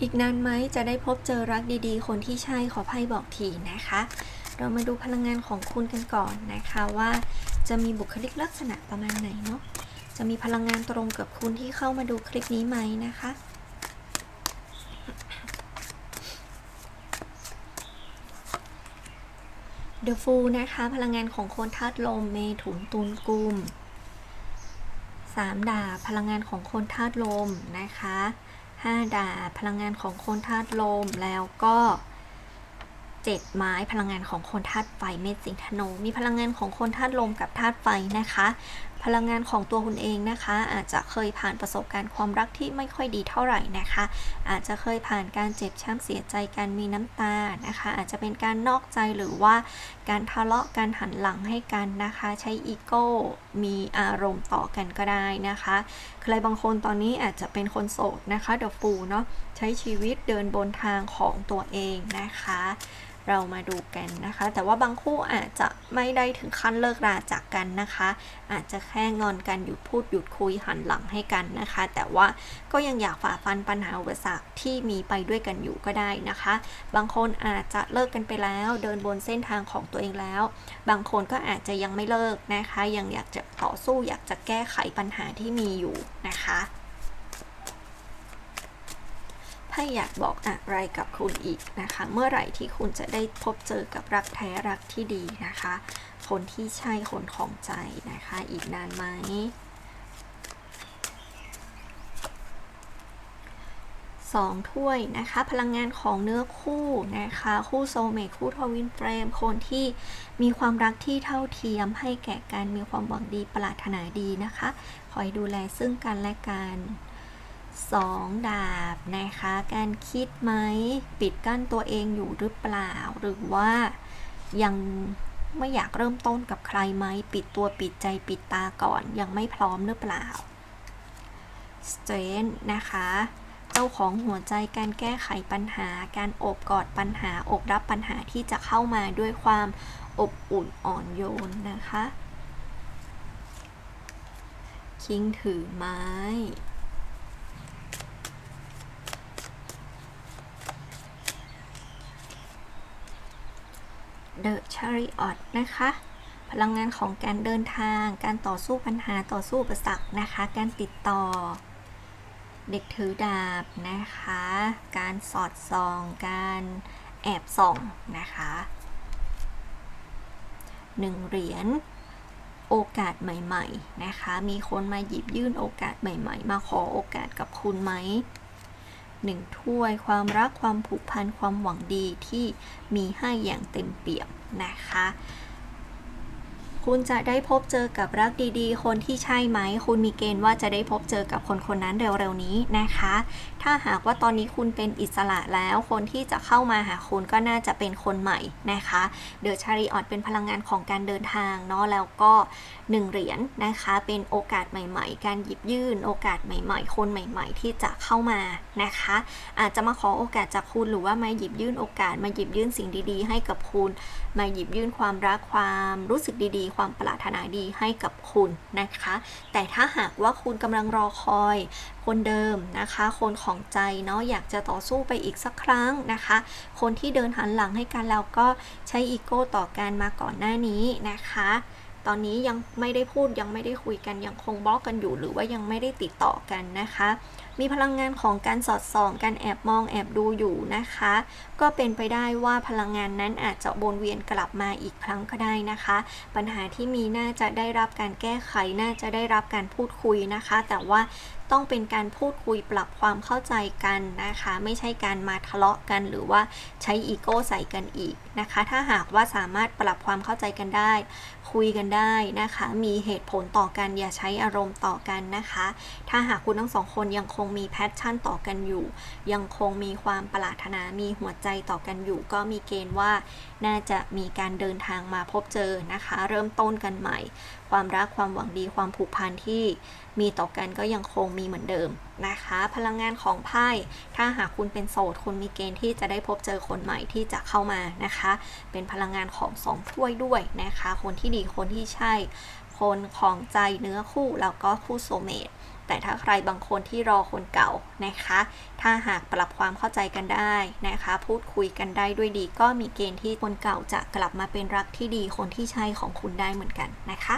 อีกนานไหมจะได้พบเจอรักดีๆ คนที่ใช่ขอไพ่บอกทีนะคะ เรามาดูพลังงานของคุณกันก่อนนะคะว่าจะมีบุคลิกลักษณะประมาณไหนเนาะจะมีพลังงานตรงกับคุณที่เข้ามาดูคลิปนี้ไหมนะคะ The Fool นะคะ พลังงานของคนธาตุลมเมถุนตุลกุมสามดาบพลังงานของคนธาตุลมนะคะ ห้าดาบพลังงานของคนธาตุลม แล้วก็เจ็ดไม้พลังงานของคนธาตุไฟเม็ดสิงห์ธนูมีพลังงานของคนธาตุลมกับธาตุไฟนะคะ พลังงานของตัวคุณเองนะคะ อาจจะเคยผ่านประสบการณ์ความรักที่ไม่ค่อยดีเท่าไหร่นะคะ อาจจะเคยผ่านการเจ็บช้ำเสียใจการมีน้ำตานะคะ อาจจะเป็นการนอกใจหรือว่าการทะเลาะการหันหลังให้กันนะคะ ใช้อีโก้มีอารมณ์ต่อกันก็ได้นะคะใครบางคนตอนนี้อาจจะเป็นคนโสดนะคะเดอะฟูเนาะใช้ชีวิตเดินบนทางของตัวเองนะคะ เรามาดูกันนะคะ แต่ว่าบางคู่อาจจะไม่ได้ถึงขั้นเลิกราจากกันนะคะ อาจจะแค่งอนกันหยุดพูดหยุดคุยหันหลังให้กันนะคะ แต่ว่าก็ยังอยากฝ่าฟันปัญหาอุปสรรคที่มีไปด้วยกันอยู่ก็ได้นะคะ บางคนอาจจะเลิกกันไปแล้วเดินบนเส้นทางของตัวเองแล้ว บางคนก็อาจจะยังไม่เลิกนะคะ ยังอยากจะต่อสู้อยากจะแก้ไขปัญหาที่มีอยู่นะคะ ไพ่อยากบอกอะไรกับคุณอีกนะคะ เมื่อไหร่ที่คุณจะได้พบเจอกับรักแท้รักที่ดีนะคะ คนที่ใช่คนของใจนะคะ อีกนานไหมสองถ้วยนะคะ พลังงานของเนื้อคู่นะคะ คู่โซเมทคู่ทวินเฟรม คนที่มีความรักที่เท่าเทียมให้แก่กันมีความหวังดีปรารถนาดีนะคะ คอยดูแลซึ่งกันและกัน สองดาบนะคะ การคิดไหมปิดกั้นตัวเองอยู่หรือเปล่า หรือว่ายังไม่อยากเริ่มต้นกับใครไหมปิดตัวปิดใจปิดตาก่อนยังไม่พร้อมหรือเปล่า s t r e n g นะคะ เจ้าของหัวใจการแก้ไขปัญหา การอบกอดปัญหาอบรับปัญหาที่จะเข้ามาด้วยความอบอุ่นอ่อนโยนนะคะ คิงถือไม้ The Chariot นะคะ พลังงานของการเดินทาง การต่อสู้ปัญหาต่อสู้อุปสรรคนะคะ การติดต่อ เด็กถือดาบนะคะ การสอดส่อง การแอบส่องนะคะหนึ่งเหรียญโอกาสใหม่ ๆ นะคะ มีคนมาหยิบยื่นโอกาสใหม่ ๆ มาขอโอกาสกับคุณไหม หนึ่งถ้วย ความรักความผูกพันความหวังดีที่มีให้อย่างเต็มเปี่ยมนะคะ คุณจะได้พบเจอกับรักดีๆ คนที่ใช่ไหม คุณมีเกณฑ์ว่าจะได้พบเจอกับคนคนนั้นเร็วๆนี้นะคะ ถ้าหากว่าตอนนี้คุณเป็นอิสระแล้ว คนที่จะเข้ามาหาคุณก็น่าจะเป็นคนใหม่นะคะเดอะชาริออตเป็นพลังงานของการเดินทางเนาะแล้วก็หนึ่งเหรียญนนะคะ เป็นโอกาสใหม่ ๆ การหยิบยื่น โอกาสใหม่ ๆ คนใหม่ ๆ ที่จะเข้ามานะคะ อาจจะมาขอโอกาสจากคุณหรือว่ามาหยิบยื่นโอกาสมาหยิบยื่นสิ่งดีๆ ให้กับคุณ มาหยิบยื่นความรักความรู้สึกดีๆความปรารถนาดีให้กับคุณนะคะ แต่ถ้าหากว่าคุณกำลังรอคอยคนเดิมนะคะ คนของใจเนาะอยากจะต่อสู้ไปอีกสักครั้งนะคะ คนที่เดินหันหลังให้กันแล้วก็ใช้อีโก้ต่อการมาก่อนหน้านี้นะคะตอนนี้ยังไม่ได้พูดยังไม่ได้คุยกันยังคงบล็อกกันอยู่หรือว่ายังไม่ได้ติดต่อกันนะคะ มีพลังงานของการสอดส่องการแอบมองแอบดูอยู่นะคะ ก็เป็นไปได้ว่าพลังงานนั้นอาจจะวนเวียนกลับมาอีกครั้งก็ได้นะคะ ปัญหาที่มีน่าจะได้รับการแก้ไขน่าจะได้รับการพูดคุยนะคะ แต่ว่าต้องเป็นการพูดคุยปรับความเข้าใจกันนะคะ ไม่ใช่การมาทะเลาะกันหรือว่าใช้อีโก้ใส่กันอีกนะคะ ถ้าหากว่าสามารถปรับความเข้าใจกันได้ คุยกันได้นะคะ มีเหตุผลต่อกันอย่าใช้อารมณ์ต่อกันนะคะ ถ้าหากคุณทั้งสองคนยังคงมีแพชชั่นต่อกันอยู่ ยังคงมีความปรารถนามีหัวใจต่อกันอยู่ ก็มีเกณฑ์ว่า น่าจะมีการเดินทางมาพบเจอนะคะ เริ่มต้นกันใหม่ ความรักความหวังดีความผูกพันที่มีต่อกันก็ยังคงมีเหมือนเดิมนะคะ พลังงานของไพ่ถ้าหากคุณเป็นโสดคุณมีเกณฑ์ที่จะได้พบเจอคนใหม่ที่จะเข้ามานะคะ เป็นพลังงานของสองถ้วยด้วยนะคะ คนที่ดีคนที่ใช่ คนของใจเนื้อคู่แล้วก็คู่โซเมต แต่ถ้าใครบางคนที่รอคนเก่านะคะ ถ้าหากปรับความเข้าใจกันได้นะคะ พูดคุยกันได้ด้วยดี ก็มีเกณฑ์ที่คนเก่าจะกลับมาเป็นรักที่ดีคนที่ใช่ของคุณได้เหมือนกันนะคะ